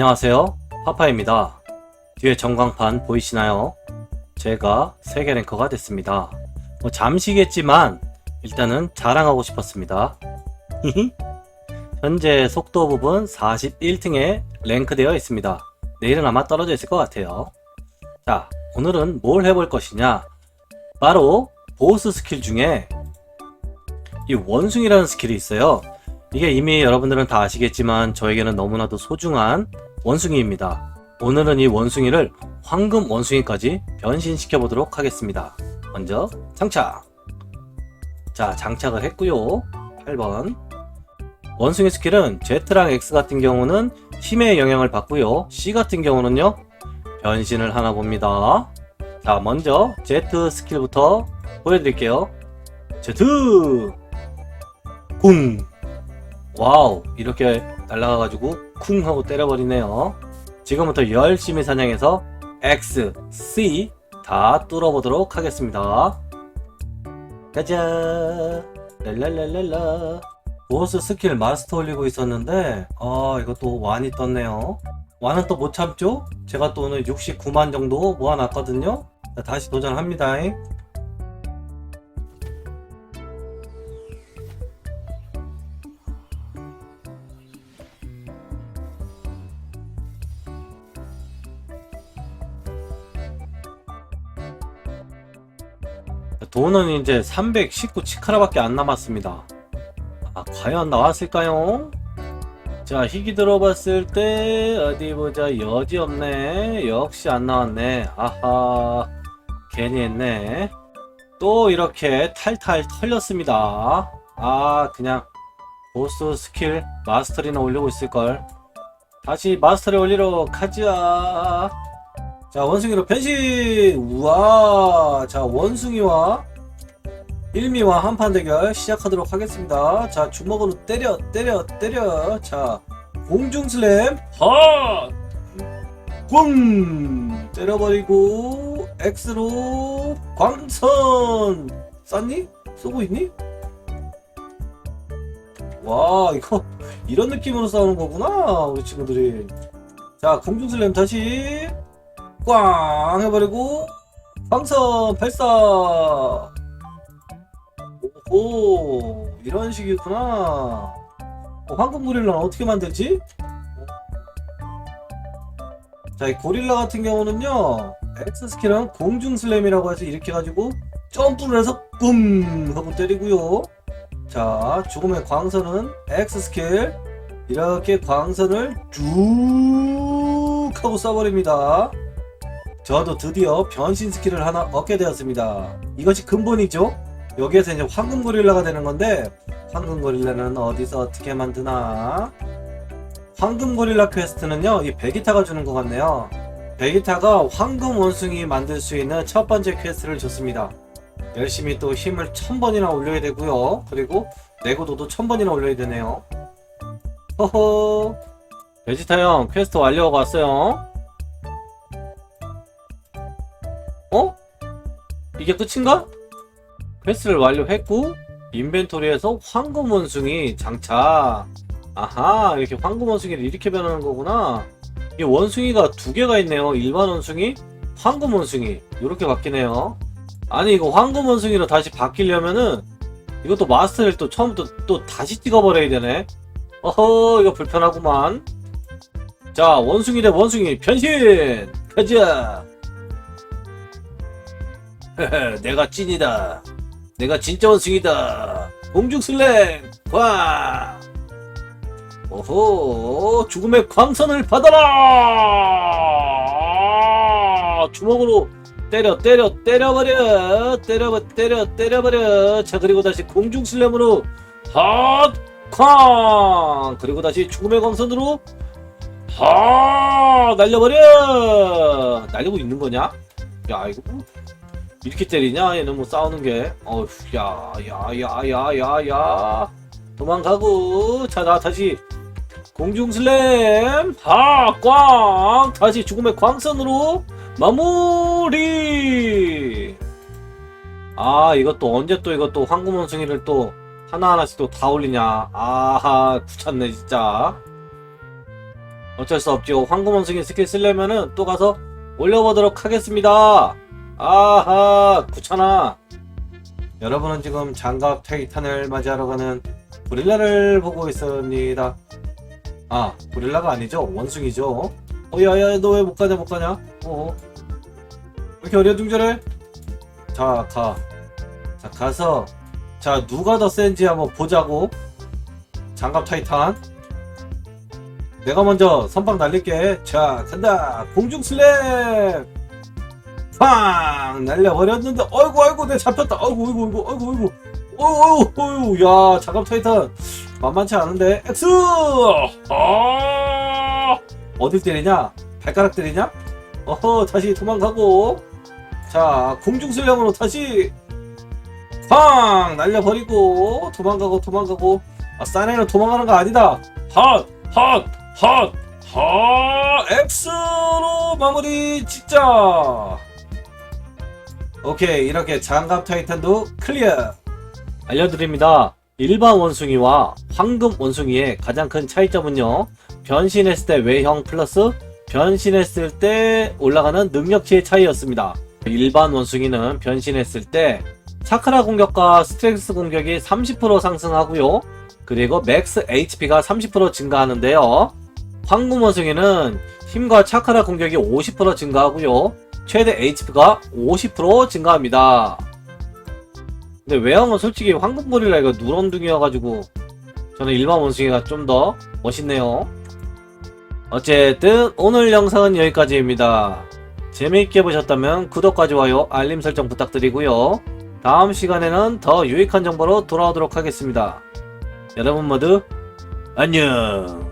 안녕하세요. 파파입니다. 뒤에 전광판 보이시나요? 제가 세계 랭커가 됐습니다. 뭐 잠시겠지만 일단은 자랑하고 싶었습니다. 현재 속도 부분 41등에 랭크되어 있습니다. 내일은 아마 떨어져 있을 것 같아요. 자, 오늘은 뭘 해볼 것이냐? 바로 보스 스킬 중에 이 원숭이라는 스킬이 있어요. 이게 이미 여러분들은 다 아시겠지만 저에게는 너무나도 소중한 원숭이입니다. 오늘은 이 원숭이를 황금 원숭이까지 변신시켜 보도록 하겠습니다. 먼저 장착. 자, 장착을 했고요. 8번. 원숭이 스킬은 Z랑 X 같은 경우는 힘의 영향을 받고요. C 같은 경우는요. 변신을 하나 봅니다. 자, 먼저 Z 스킬부터 보여드릴게요. Z! 쿵! 와우 이렇게 날아가가지고 쿵 하고 때려버리네요. 지금부터 열심히 사냥해서 X, C 다 뚫어보도록 하겠습니다. 가자! 랄랄랄랄라. 보스 스킬 마스터 올리고 있었는데 아 이것도 완이 떴네요. 완은 또 못 참죠? 제가 또 오늘 69만 정도 모아놨거든요? 자, 다시 도전합니다 돈은 이제 319 치카라밖에 안 남았습니다. 아, 과연 나왔을까요? 자, 희귀 들어봤을 때, 어디 보자, 여지 없네. 역시 안 나왔네. 아하, 괜히 했네. 또 이렇게 탈탈 털렸습니다. 아, 그냥, 보스 스킬 마스터리나 올리고 있을걸. 다시 마스터리 올리러 가자. 자 원숭이로 변신! 우와 자 원숭이와 일미와 한판 대결 시작하도록 하겠습니다. 자 주먹으로 때려 때려 때려. 자 공중 슬램 핫꽝 때려버리고 X로 광선! 쌌니? 쏘고 있니? 와 이거 이런 느낌으로 싸우는 거구나 우리 친구들이. 자 공중 슬램 다시 꽝 해버리고 광선 발사. 오호 이런 식이구나. 어, 황금 고릴라는 어떻게 만들지? 자 이 고릴라 같은 경우는요 X 스킬은 공중 슬램이라고 해서 이렇게 가지고 점프를 해서 뿜 하고 때리고요. 자 죽음의 광선은 X 스킬. 이렇게 광선을 쭉 하고 쏴버립니다 저도 드디어 변신 스킬을 하나 얻게 되었습니다. 이것이 근본이죠. 여기에서 이제 황금 고릴라가 되는 건데 황금 고릴라는 어디서 어떻게 만드나? 황금 고릴라 퀘스트는요. 이 베기타가 주는 것 같네요. 베기타가 황금 원숭이 만들 수 있는 첫 번째 퀘스트를 줬습니다. 열심히 또 힘을 천 번이나 올려야 되고요. 그리고 내구도도 천 번이나 올려야 되네요. 허허. 베지타 형 퀘스트 완료하고 왔어요. 이게 끝인가? 퀘스트를 완료했고 인벤토리에서 황금 원숭이 장착 아하 이렇게 황금 원숭이를 이렇게 변하는 거구나. 이 원숭이가 두 개가 있네요. 일반 원숭이 황금 원숭이. 이렇게 바뀌네요. 아니 이거 황금 원숭이로 다시 바뀌려면은 이것도 마스터를 또 처음부터 또 다시 찍어버려야 되네. 어허 이거 불편하구만. 자 원숭이 대 원숭이 변신! 가자 내가 찐이다. 내가 진짜 원숭이다. 공중 슬랭 광. 오호 죽음의 광선을 받아라. 주먹으로 때려 때려 때려버려 때려 때려 때려버려. 자 그리고 다시 공중 슬램으로 핫광 그리고 다시 죽음의 광선으로 하 날려버려. 날리고 있는 거냐? 야 이거 뭐 이렇게 때리냐? 얘는 뭐 싸우는 게. 어휴, 야, 야, 야, 야, 야, 야. 도망가고. 자, 나 다시 공중 슬램. 하, 꽝. 다시 죽음의 광선으로 마무리. 아, 이것도 언제 또 이것도 황금 원숭이를 또 하나하나씩 또 다 올리냐. 아하, 귀찮네, 진짜. 어쩔 수 없죠. 황금 원숭이 스킬 쓰려면은 또 가서 올려보도록 하겠습니다. 아하, 귀찮아. 여러분은 지금 장갑 타이탄을 맞이하러 가는 고릴라를 보고 있습니다. 아, 고릴라가 아니죠. 원숭이죠. 어, 야, 야, 너 왜 못 가냐, 못 가냐? 어. 왜 이렇게 어려둥절해? 자, 가. 자, 가서. 자, 누가 더 센지 한번 보자고. 장갑 타이탄. 내가 먼저 선방 날릴게. 자, 간다. 공중 슬랩! 팡! 날려버렸는데, 어이구, 어이구, 내 잡혔다. 어이구, 어이구, 어이구, 어이구, 어이구. 어이구, 어이구, 야, 장갑 타이탄. 만만치 않은데. 엑스! 아! 어딜 때리냐? 발가락 때리냐? 어허, 다시 도망가고. 자, 공중 슬램으로 다시. 팡! 날려버리고. 도망가고, 도망가고. 아, 사내는 도망가는 거 아니다. 핫! 핫! 핫! 핫! X로 마무리 진짜. 오케이, 이렇게 장갑 타이탄도 클리어. 알려드립니다. 일반 원숭이와 황금 원숭이의 가장 큰 차이점은요. 변신했을 때 외형 플러스 변신했을 때 올라가는 능력치의 차이였습니다. 일반 원숭이는 변신했을 때 차크라 공격과 스트렝스 공격이 30% 상승하고요. 그리고 맥스 HP가 30% 증가하는데요. 황금 원숭이는 힘과 차크라 공격이 50% 증가하고요. 최대 HP가 50% 증가합니다. 근데 외형은 솔직히 황금 고릴라 이거 누런둥이여가지고 저는 일반 원숭이가 좀 더 멋있네요. 어쨌든 오늘 영상은 여기까지입니다. 재미있게 보셨다면 구독과 좋아요, 알림 설정 부탁드리고요. 다음 시간에는 더 유익한 정보로 돌아오도록 하겠습니다. 여러분 모두 안녕!